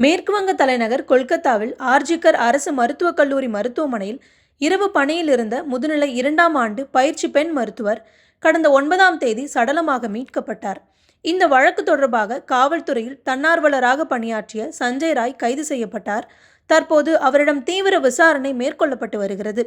மேற்குவங்க தலைநகர் கொல்கத்தாவில் ஆர்ஜிகர் அரசு மருத்துவக் கல்லூரி மருத்துவமனையில் இரவு பணியில் இருந்த முதுநிலை இரண்டாம் ஆண்டு பயிற்சி பெண் மருத்துவர் கடந்த ஒன்பதாம் தேதி சடலமாக மீட்கப்பட்டார். இந்த வழக்கு தொடர்பாக காவல்துறையில் தன்னார்வலராக பணியாற்றிய சஞ்சய் ராய் கைது செய்யப்பட்டார். தற்போது அவரிடம் தீவிர விசாரணை மேற்கொள்ளப்பட்டு வருகிறது.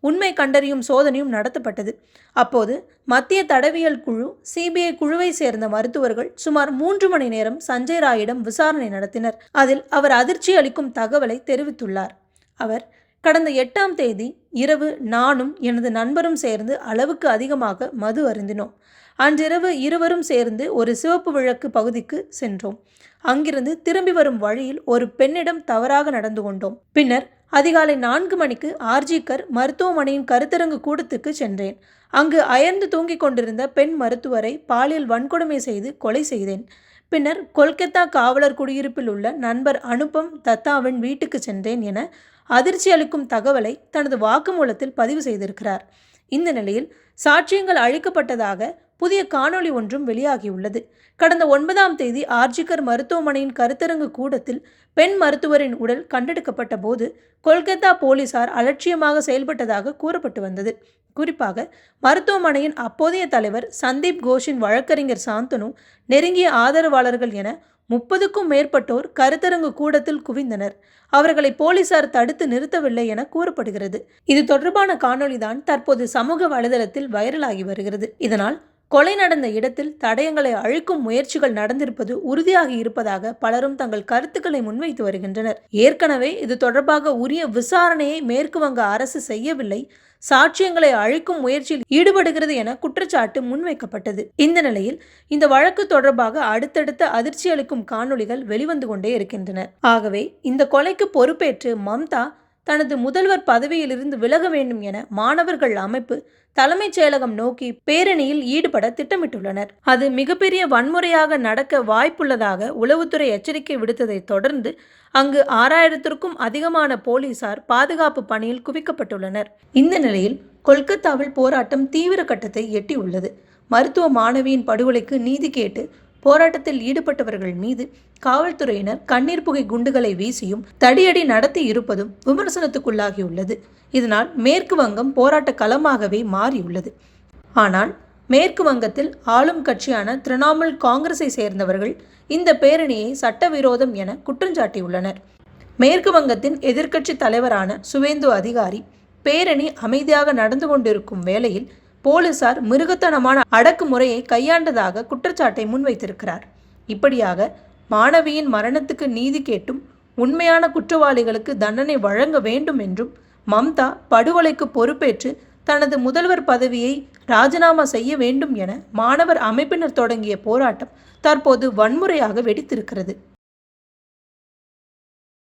உண்மை கண்டறியும் சோதனையும் நடத்தப்பட்டது. அப்போது மத்திய தடவியல் குழு சிபிஐ குழுவை சேர்ந்த மருத்துவர்கள் சுமார் மூன்று மணி நேரம் சஞ்சய் ராயிடம் விசாரணை நடத்தினர். அதில் அவர் அதிர்ச்சி அளிக்கும் தகவலை தெரிவித்துள்ளார். அவர் கடந்த எட்டாம் தேதி இரவு நானும் எனது நண்பரும் சேர்ந்து அளவுக்கு அதிகமாக மது அருந்தினோம். அன்றிரவு இருவரும் சேர்ந்து ஒரு சிவப்பு விளக்கு பகுதிக்கு சென்றோம். அங்கிருந்து திரும்பி வரும் வழியில் ஒரு பெண்ணிடம் தவறாக நடந்து கொண்டோம். பின்னர் அதிகாலை நான்கு மணிக்கு ஆர்ஜிக்கர் மருத்துவமனையின் கருத்தரங்கு கூடத்துக்கு சென்றேன். அங்கு அயர்ந்து தூங்கிக் கொண்டிருந்த பெண் மருத்துவரை பாலியல் வன்கொடுமை செய்து கொலை செய்தேன். பின்னர் கொல்கத்தா காவலர் குடியிருப்பில் உள்ள நண்பர் அனுபம் தத்தாவின் வீட்டுக்கு சென்றேன் என அதிர்ச்சி அளிக்கும் தகவலை தனது வாக்குமூலத்தில் பதிவு செய்திருக்கிறார். இந்த நிலையில் சாட்சியங்கள் அழிக்கப்பட்டதாக புதிய காணொளி ஒன்றும் வெளியாகியுள்ளது. கடந்த ஒன்பதாம் தேதி ஆர்ஜிகர் மருத்துவமனையின் கருத்தரங்கு கூடத்தில் பெண் மருத்துவரின் உடல் கண்டெடுக்கப்பட்ட போது கொல்கத்தா போலீசார் அலட்சியமாக செயல்பட்டதாக கூறப்பட்டு வந்தது. குறிப்பாக மருத்துவமனையின் அப்போதைய தலைவர் சந்தீப் கோஷின் வழக்கறிஞர் சாந்தனு நெருங்கிய ஆதரவாளர்கள் என முப்பதுக்கும் மேற்பட்டோர் கருத்தரங்கு கூடத்தில் குவிந்தனர். அவர்களை போலீசார் தடுத்து நிறுத்தவில்லை என கூறப்படுகிறது. இது தொடர்பான காணொளிதான் தற்போது சமூக வலைதளத்தில் வைரலாகி வருகிறது. இதனால் கொலை நடந்த இடத்தில் தடயங்களை அழிக்கும் முயற்சிகள் நடந்திருப்பது உறுதியாகி இருப்பதாக பலரும் தங்கள் கருத்துக்களை முன்வைத்து வருகின்றனர். ஏற்கனவே இது தொடர்பாக உரிய விசாரணையை மேற்கு வங்க அரசு செய்யவில்லை. சாட்சியங்களை அழிக்கும் முயற்சியில் ஈடுபடுகிறது என குற்றச்சாட்டு முன்வைக்கப்பட்டது. இந்த நிலையில் இந்த வழக்கு தொடர்பாக அடுத்தடுத்த அதிர்ச்சி அளிக்கும் காணொளிகள் வெளிவந்து கொண்டே இருக்கின்றன. ஆகவே இந்த கொலைக்கு பொறுப்பேற்று மம்தா தனது முதல்வர் பதவியிலிருந்து விலக வேண்டும் என மாணவர்கள் அமைப்பு தலைமைச் செயலகம் நோக்கி பேரணியில் ஈடுபட திட்டமிட்டுள்ளனர். அது மிகப்பெரிய வன்முறையாக நடக்க வாய்ப்புள்ளதாக உளவுத்துறை எச்சரிக்கை விடுத்ததைத் தொடர்ந்து அங்கு ஆறாயிரத்திற்கும் அதிகமான போலீசார் பாதுகாப்பு பணியில் குவிக்கப்பட்டுள்ளனர். இந்த நிலையில் கொல்கத்தாவில் போராட்டம் தீவிர கட்டத்தை எட்டியுள்ளது. மருத்துவ மாணவியின் படுகொலைக்கு நீதி கேட்டு போராட்டத்தில் ஈடுபட்டவர்கள் மீது காவல்துறையினர் கண்ணீர் புகை குண்டுகளை வீசியும் தடியடி நடத்தி இருப்பதும் விமர்சனத்துக்குள்ளாகியுள்ளது. இதனால் மேற்கு வங்கம் போராட்ட களமாகவே மாறியுள்ளது. ஆனால் மேற்கு வங்கத்தில் ஆளும் கட்சியான திரிணாமுல் காங்கிரஸை சேர்ந்தவர்கள் இந்த பேரணியை சட்டவிரோதம் என குற்றஞ்சாட்டியுள்ளனர் மேற்கு வங்கத்தின் எதிர்க்கட்சி தலைவரான சுவேந்து அதிகாரி பேரணி அமைதியாக நடந்து கொண்டிருக்கும் வேளையில் போலீசார் மிருகத்தனமான அடக்குமுறையை கையாண்டதாக குற்றச்சாட்டை முன்வைத்திருக்கிறார். இப்படியாக மாணவியின் மரணத்துக்கு நீதி கேட்டும் உண்மையான குற்றவாளிகளுக்கு தண்டனை வழங்க வேண்டும் என்றும் மம்தா படுகொலைக்கு பொறுப்பேற்று தனது முதல்வர் பதவியை ராஜினாமா செய்ய வேண்டும் என மாணவர் அமைப்பினர் தொடங்கிய போராட்டம் தற்போது வன்முறையாக வெடித்திருக்கிறது.